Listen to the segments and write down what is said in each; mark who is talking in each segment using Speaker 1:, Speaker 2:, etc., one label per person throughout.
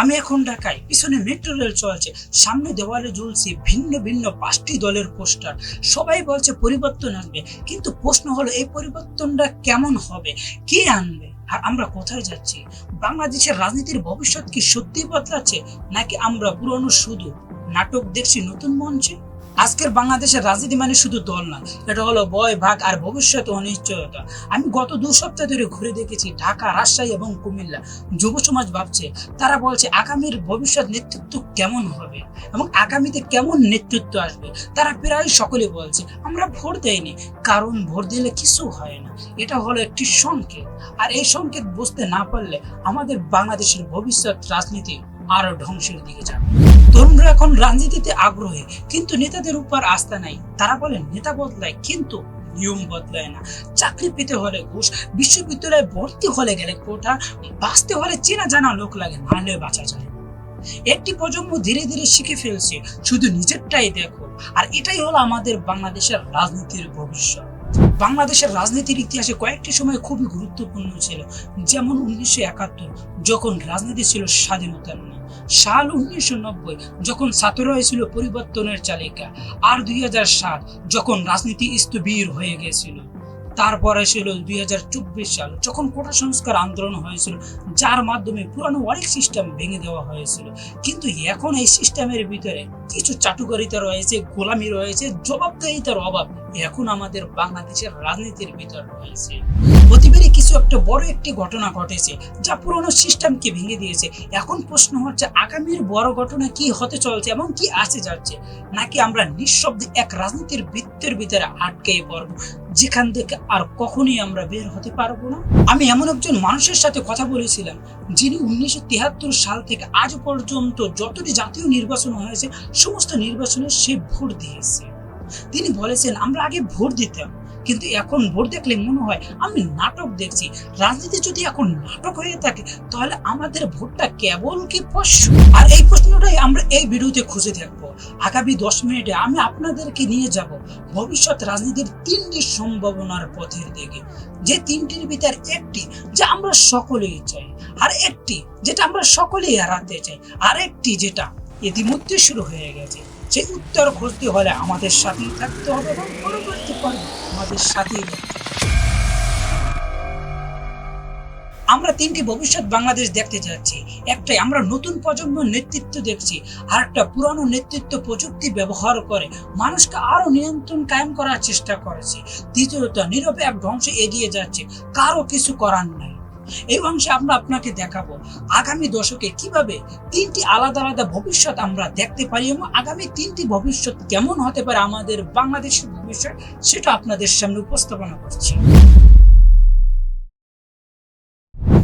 Speaker 1: আমি এখন ঢাকায়, পিছনে মেট্রো রেল চলছে, সামনে দেওয়ালে ঝুলছে ভিন্ন ভিন্ন পাঁচটি দলের পোস্টার সবাই বলছে পরিবর্তন আসবে কিন্তু প্রশ্ন হলো এই পরিবর্তনটা কেমন হবে? কে আনবে? আর আমরা কোথায় যাচ্ছি? বাংলাদেশের রাজনীতির ভবিষ্যৎ কি সত্যি বদলাচ্ছে, নাকি আমরা পুরনো শুধু নাটক দেখছি নতুন মঞ্চে? আজকের বাংলাদেশের রাজনীতি মানে শুধু দল না, এটা হলো বয়, ভাগ আর ভবিষ্যৎ অনিশ্চয়তা আমি গত দু সপ্তাহ ধরে ঘুরে দেখেছি ঢাকা, রাজশাহী এবং কুমিল্লা। যুব সমাজ ভাবছে, তারা বলছে আগামীর ভবিষ্যৎ নেতৃত্ব কেমন হবে এবং আগামীতে কেমন নেতৃত্ব আসবে? তারা প্রায় সকলে বলছে, আমরা ভোট দেয়নি কারণ ভোট দিলে কিছু হয় না। এটা হলো একটি সংকেত। আর এই সংকেত বুঝতে না পারলে আমাদের বাংলাদেশের ভবিষ্যৎ রাজনীতি আরও ধ্বংসের দিকে যাবে। তরুণরা এখন রাজনীতিতে আগ্রহী, কিন্তু নেতাদের উপর আস্থা নাই। তারা বলেন, নেতা বদলায়, কিন্তু নিয়ম বদলায় না। চাকরি পেতে হলে ঘুষ, বিশ্ববিদ্যালয়ে ভর্তি হলে গেলে কোটা, বাঁচতে হলে চেনা জানা লোক লাগে নাহলে বাঁচা যায়। একটি প্রজন্ম ধীরে ধীরে শিখে ফেলছে, শুধু নিজেরটাই দেখো। আর এটাই হলো আমাদের বাংলাদেশের রাজনীতির ভবিষ্যৎ। বাংলাদেশের রাজনীতির ইতিহাসে কয়েকটি সময় খুবই গুরুত্বপূর্ণ ছিল। যেমন উনিশশো একাত্তর, যখন রাজনীতি ছিল স্বাধীনতার নাম সাল উনিশশো নব্বই, যখন সাতরয় ছিল পরিবর্তনের চালিকা। আর দুই সাত, যখন রাজনীতি স্থবির হয়ে গেছিল। তারপরে ছিল দুই হাজার চব্বিশ সাল, যখন কোটা সংস্কার আন্দোলন হয়েছিল, যার মাধ্যমে পুরানো অনেক সিস্টেম ভেঙে দেওয়া হয়েছিল। কিন্তু এখন এই সিস্টেমের ভিতরে কিছু চাটুকারিতা রয়েছে, গোলামি রয়েছে, জবাবদাহিতার অভাব এখন আমাদের বাংলাদেশের রাজনীতির ভিতর রয়েছে। প্রতিবারই কিছু একটা বড় একটি ঘটনা ঘটেছে, যা পুরনো সিস্টেমকে ভেঙে দিয়েছে। এখন প্রশ্ন হচ্ছে, আগামীর বড় ঘটনা কি হতে চলছে এবং কি আসে যাচ্ছে? নাকি আমরা নিঃশব্দে এক রাজনীতির বৃত্তের ভিতরে আটকে পড়ব, যেখান থেকে আর কখনোই আমরা বের হতে পারব না? আমি এমন একজন মানুষের সাথে কথা বলেছিলাম, যিনি উনিশশো তিয়াত্তর সাল থেকে আজ পর্যন্ত যতটি জাতীয় নির্বাচন হয়েছে, সমস্ত নির্বাচনে সে ভোট দিয়েছে। তিনি বলেছেন, আমরা আগে ভোট দিতাম কিন্তু এখন ভোট দেখলে মনে হয় আমি নাটক দেখছি। রাজনীতি যদি এখন নাটক হয়ে থাকে, তাহলে আমাদের ভোটটা কেবল কি পশু আর এই প্রশ্নটাই আমরা এই ভিডিওতে খুঁজে দেখব। আগামী দশ মিনিটে আমি আপনাদেরকে নিয়ে যাব ভবিষ্যৎ রাজনীতির তিনটি সম্ভাবনার পথের দিকে। যে তিনটির ভিতর একটি যা আমরা সকলেই চাই, আর একটি যেটা আমরা সকলেই এড়াতে চাই, আর একটি যেটা ইতিমধ্যে শুরু হয়ে গেছে। সেই উত্তর খুঁজতে হলে আমাদের সাথেই থাকতে হবে এবং আমাদের সাথেই আমরা তিনটি ভবিষ্যৎ বাংলাদেশ দেখতে যাচ্ছি। একটাই আমরা নতুন প্রজন্ম নেতৃত্ব দেখছি আর একটা পুরানো নেতৃত্ব প্রযুক্তি ব্যবহার করে মানুষকে আরও নিয়ন্ত্রণ কায়েম করার চেষ্টা করেছে। দ্বিতীয়ত, নীরবে এক ধ্বংস এগিয়ে যাচ্ছে, কারও কিছু করার নাই। এই অংশে আমরা আপনাকে দেখাবো। আগামী দশকে কীভাবে তিনটি আলাদা আলাদা ভবিষ্যৎ আমরা দেখতে পারি এবং আগামী তিনটি ভবিষ্যৎ কেমন হতে পারে আমাদের বাংলাদেশের ভবিষ্যৎ, সেটা আপনাদের সামনে উপস্থাপনা করছি।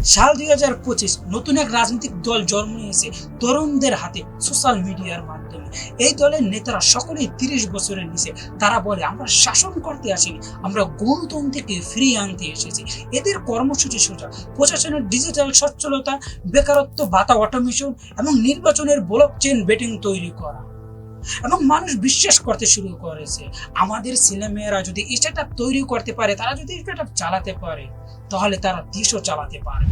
Speaker 1: সাল দুই হাজার পঁচিশ নতুন এক রাজনৈতিক দল জন্ম নিয়েছে তরুণদের হাতে সোশ্যাল মিডিয়ার মাধ্যমে। এই দলের নেতারা সকলেই তিরিশ বছরের নিচে। তারা বলে, আমরা শাসন করতে আসিনি, আমরা গণতন্ত্রকে ফিরিয়ে আনতে এসেছি। এদের কর্মসূচি সোজা। প্রশাসনের ডিজিটাল সচ্ছলতা, বেকারত্ব, ভাতা অটোমেশন এবং নির্বাচনের ব্লক চেন বেটিং তৈরি করা। এবং মানুষ বিশ্বাস করতে শুরু করেছে। আমাদের ছেলেমেয়েরা যদি স্টার্ট তৈরি করতে পারে, তারা যদি স্টার্ট চালাতে পারে, তাহলে তারা দেশও চালাতে পারে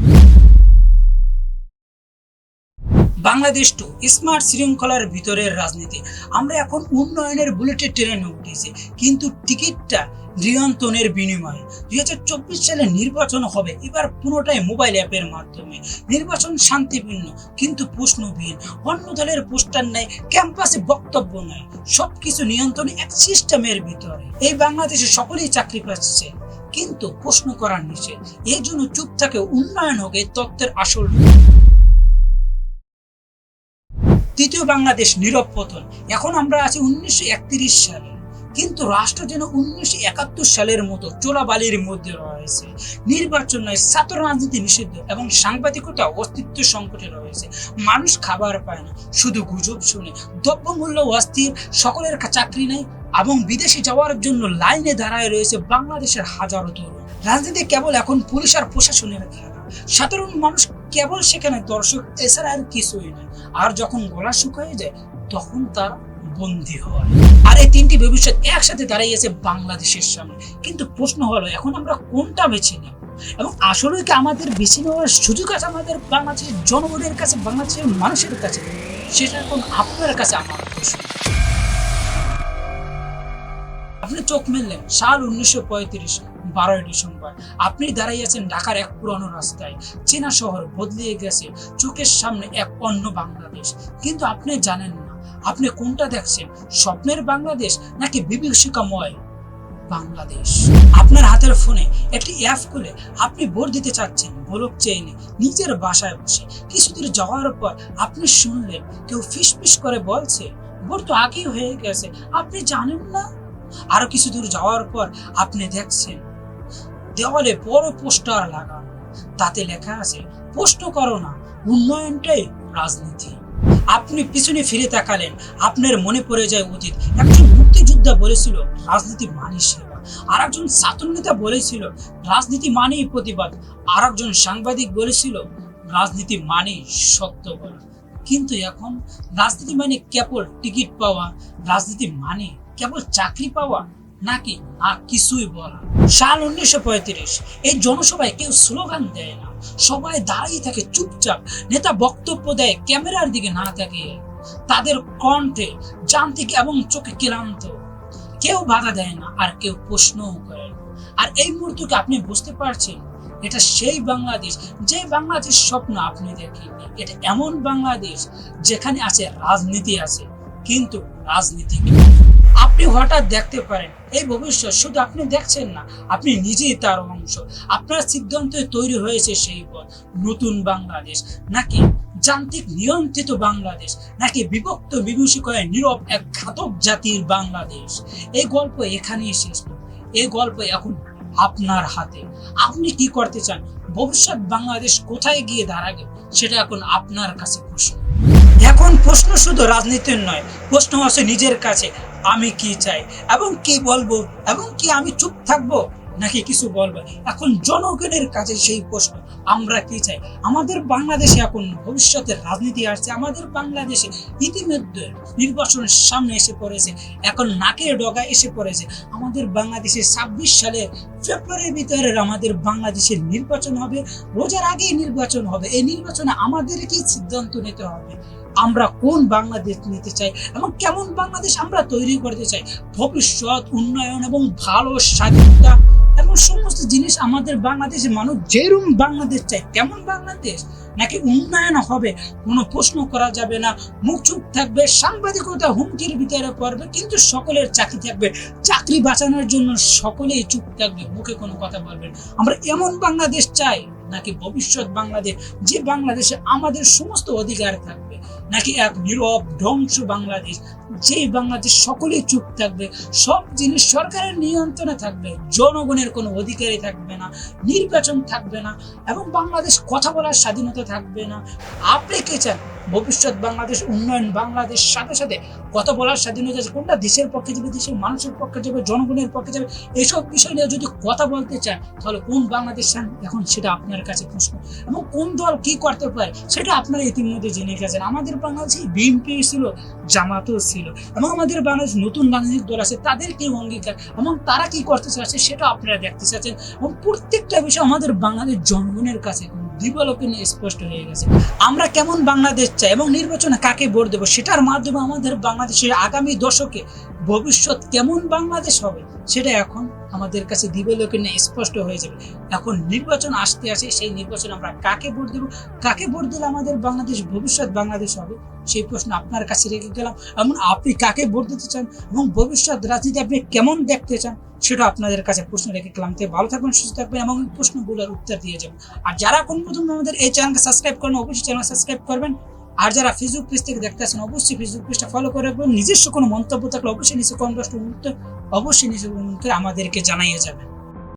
Speaker 1: বাংলাদেশ টু স্মার্ট শৃঙ্খলার ভিতরের রাজনীতি। আমরা এখন উন্নয়নের বুলেটে ট্রেনে উঠেছি, কিন্তু টিকিটটা নিয়ন্ত্রণের বিনিময়ে। দুই হাজার চব্বিশ সালে নির্বাচন হবে। এবার পুরোটাই মোবাইল অ্যাপের মাধ্যমে। নির্বাচন শান্তিপূর্ণ কিন্তু প্রশ্নবিহীন অন্য দলের পোস্টার নাই ক্যাম্পাসে বক্তব্য নাই। সবকিছু নিয়ন্ত্রণ এক সিস্টেমের ভিতরে এই বাংলাদেশে সকলেই চাকরি পাচ্ছে কিন্তু প্রশ্ন করার নিষেধ। এই জন্য চুপ থাকে উন্নয়ন হোক এই তত্ত্বের আসল তৃতীয় বাংলাদেশ নীরব পতন। এখন আমরা আছি উনিশশো একত্রিশ সালে। কিন্তু রাষ্ট্র যেন উনিশশো একাত্তর সালের মতো চোরাবালির মধ্যে রয়েছে। নির্বাচন নয়, ছাত্র রাজনীতি নিষিদ্ধ এবং সাংবাদিকতা অস্তিত্ব সংকটে রয়েছে। মানুষ খাবার পায় না, শুধু গুজব শুনে। দ্রব্যমূল্য অস্থির, সকলের চাকরি নেই এবং বিদেশে যাওয়ার জন্য লাইনে দাঁড়ায় রয়েছে বাংলাদেশের হাজারো তরুণ। রাজনীতি কেবল এখন পুলিশ আর প্রশাসনের খেলা। সাধারণ মানুষ কেবল সেখানে দর্শক, এছাড়া আর কিছুই নয়। আর যখন গলা শুকিয়ে যায়, তখন তার বন্দী হয়। আর এই তিনটি ভবিষ্যৎ একসাথে দাঁড়িয়েছে বাংলাদেশের সামনে। কিন্তু প্রশ্ন হলো, এখন আমরা কোনটা বেছে নেব? এবং আসলে কি আমাদের বেছে নেওয়ার সুযোগ আছে আমাদের বাংলাদেশের জনগণের কাছে, বাংলাদেশের মানুষের কাছে? সেটা এখন আপনার কাছে আমার প্রশ্ন। আপনি চোখ মেললেন, সাল উনিশশো পঁয়ত্রিশ, বারোই ডিসেম্বর। আপনি দাঁড়িয়ে আছেন ঢাকার এক পুরনো রাস্তায়। চেনা শহর বদলিয়ে গেছে, চোখের সামনে এক অন্য বাংলাদেশ। কিন্তু আপনি জানেন আপনি কোনটা দেখছেন? স্বপ্নের বাংলাদেশ নাকি বিভীষিকাময় বাংলাদেশ? আপনার হাতের ফোনে একটি অ্যাপ খুলে আপনি ভোট দিতে চাচ্ছেন ব্লক চেইনে, নিজের বাসায় বসে। কিছুদূর যাওয়ার পর আপনি শুনলেন, কেউ ফিস ফিস করে বলছে, ভোট তো আগেই হয়ে গেছে, আপনি জানেন না? আরও কিছু দূর যাওয়ার পর আপনি দেখছেন, দেওয়ালে বড় পোস্টার লাগানো। তাতে লেখা আছে প্রশ্ন করো না, উন্নয়নটাই রাজনীতি। আপনি পিছনে ফিরে তাকালেন, আপনার মনে পড়ে যায় অতীত। একজন মুক্তিযোদ্ধা বলেছিল, রাজনীতি মানি সেবা। আর একজন ছাত্র নেতা বলেছিল, রাজনীতি মানেই প্রতিবাদ। আর একজন সাংবাদিক বলেছিল, রাজনীতি মানেই সত্য বলা। কিন্তু এখন রাজনীতি মানে কেবল টিকিট পাওয়া, রাজনীতি মানে কেবল চাকরি পাওয়া নাকি আর কিছুই বলা সাল উনিশশো পঁয়ত্রিশ, এই জনসভায় কেউ স্লোগান দেয় না। সবাই দাঁড়িয়ে থাকে চুপচাপ, নেতা বক্তব্য দেয় ক্যামেরার দিকে না তাকিয়ে। তাদের কণ্ঠে যান্ত্রিক এবং চোখে ক্লান্ত। কেউ বাধা দেয় না, আর কেউ প্রশ্নও করে না। আর এই মুহূর্তকে আপনি বুঝতে পারছেন? এটা সেই বাংলাদেশ, যে বাংলাদেশ স্বপ্ন আপনি দেখেন এটা এমন বাংলাদেশ যেখানে আছে রাজনীতি আছে, কিন্তু রাজনীতি। আপনি হঠাৎ দেখতে পারেন, এই ভবিষ্যৎ শুধু আপনি দেখছেন না, আপনি নিজেই তার অংশ। আপনার সিদ্ধান্তে তৈরি হয়েছে সেই পথ, নতুন বাংলাদেশ। নাকি যান্ত্রিক নিয়ন্ত্রিত বাংলাদেশ, নাকি বিভক্ত বিভূষিকয় নীরব এক ঘাতক জাতির বাংলাদেশ? এই গল্প এখানেই শেষ। এই গল্প এখন আপনার হাতে। আপনি কি করতে চান? ভবিষ্যৎ বাংলাদেশ কোথায় গিয়ে দাঁড়াবে? সেটা এখন আপনার কাছে প্রশ্ন। এখন প্রশ্ন শুধু রাজনীতির নয়, প্রশ্ন আছে নিজের কাছে। আমি কি চাই? এবং কি বলব? এবং কি আমি চুপ থাকব? নাকি কিছু বলব? এখন জনগণের কাছে সেই প্রশ্ন, আমরা কি চাই? আমাদের বাংলাদেশে এখন ভবিষ্যতের রাজনীতি আসছে, আমাদের বাংলাদেশে ইতিমধ্যে নির্বাচনের সামনে এসে পড়েছে, এখন নাকের ডগা এসে পড়েছে। আমাদের বাংলাদেশে ছাব্বিশ সালে ফেব্রুয়ারির ভিতরে আমাদের বাংলাদেশের নির্বাচন হবে, রোজার আগেই নির্বাচন হবে। এই নির্বাচনে আমাদেরকেই সিদ্ধান্ত নিতে হবে? আমরা কোন বাংলাদেশ নিতে চাই এবং কেমন বাংলাদেশ আমরা তৈরি করতে চাই? ভবিষ্যৎ, উন্নয়ন এবং ভালো স্বাধীনতা এবং সমস্ত জিনিস আমাদের বাংলাদেশের মানুষ যেরকম বাংলাদেশ চাই কেমন বাংলাদেশ। নাকি উন্নয়ন হবে? কোনো প্রশ্ন করা যাবে না। মুখ চুপ থাকবে, সাংবাদিকতা হুমকির ভিতরে পড়বে, কিন্তু সকলের চাকরি থাকবে। চাকরি বাঁচানোর জন্য সকলেই চুপ থাকবে, মুখে কোনো কথা বলবে না। আমরা এমন বাংলাদেশ চাই নাকি ভবিষ্যৎ বাংলাদেশ যে বাংলাদেশে আমাদের সমস্ত অধিকার থাকবে, নাকি এক নীরব, ধ্বংস বাংলাদেশ যে বাংলাদেশ সকলেই চুপ থাকবে, সব জিনিস সরকারের নিয়ন্ত্রণে থাকবে, জনগণের কোনো অধিকারই থাকবে না, নির্বাচন থাকবে না, এবং বাংলাদেশ কথা বলার স্বাধীনতা থাকবে না। আপনি কে চান? ভবিষ্যৎ বাংলাদেশ, উন্নয়ন বাংলাদেশ, সাথে সাথে কথা বলার স্বাধীনতা কোনটা দেশের পক্ষে যাবে, দেশের মানুষের পক্ষে যাবে, জনগণের পক্ষে যাবে এইসব বিষয় নিয়ে যদি কথা বলতে চান, তাহলে কোন বাংলাদেশ চান? এখন সেটা আপনার কাছে প্রশ্ন, এবং কোন দল কি করতে পারে সেটা আপনারা ইতিমধ্যে জেনে গেছেন। আমাদের বাংলাদেশে বিএনপি ছিল, জামাতও ছিল, এবং আমাদের বাংলাদেশ নতুন রাজনৈতিক দল আছে তাদের কি অঙ্গীকার, এবং তারা কি করতে চাচ্ছে সেটা আপনারা দেখতে চাচ্ছেন এবং প্রত্যেকটা বিষয় আমাদের বাংলাদেশ জনগণের কাছে নিয়ে স্পষ্ট হয়ে গেছে। আমরা কেমন বাংলাদেশ চাই এবং নির্বাচনে কাকে ভোট দেবো সেটার মাধ্যমে আমাদের বাংলাদেশের আগামী দশকে ভবিষ্যৎ কেমন বাংলাদেশ হবে সেটা এখন আমাদের কাছে দিবালোকে নিয়ে স্পষ্ট হয়ে যাবে। এখন নির্বাচন আসতে আসে সেই নির্বাচন আমরা কাকে ভোট দেবো? কাকে ভোট দিলে আমাদের বাংলাদেশ ভবিষ্যৎ বাংলাদেশ হবে? সেই প্রশ্ন আপনার কাছে রেখে গেলাম। এবং আপনি কাকে ভোট দিতে চান এবং ভবিষ্যৎ রাজনীতি আপনি কেমন দেখতে চান, সেটা আপনাদের কাছে প্রশ্ন রেখে গেলাম। তাই ভালো থাকবেন, সুস্থ থাকবেন এবং প্রশ্নগুলোর উত্তর দিয়ে যাবেন। আর যারা কোন প্রথম আমাদের এই চ্যানেলকে সাবস্ক্রাইব করেন, অবশ্যই চ্যানেল সাবস্ক্রাইব করবেন। আর যারা ফেসবুক পেজ থেকে দেখতে আসেন অবশ্যই ফেসবুক পেজটা ফলো করে এবং নিজস্ব কোনো মন্তব্য থাকলে অবশ্যই নিচে কমেন্ট বক্সটা অবশ্যই নিজের করে আমাদেরকে জানাইয়ে যাবেন।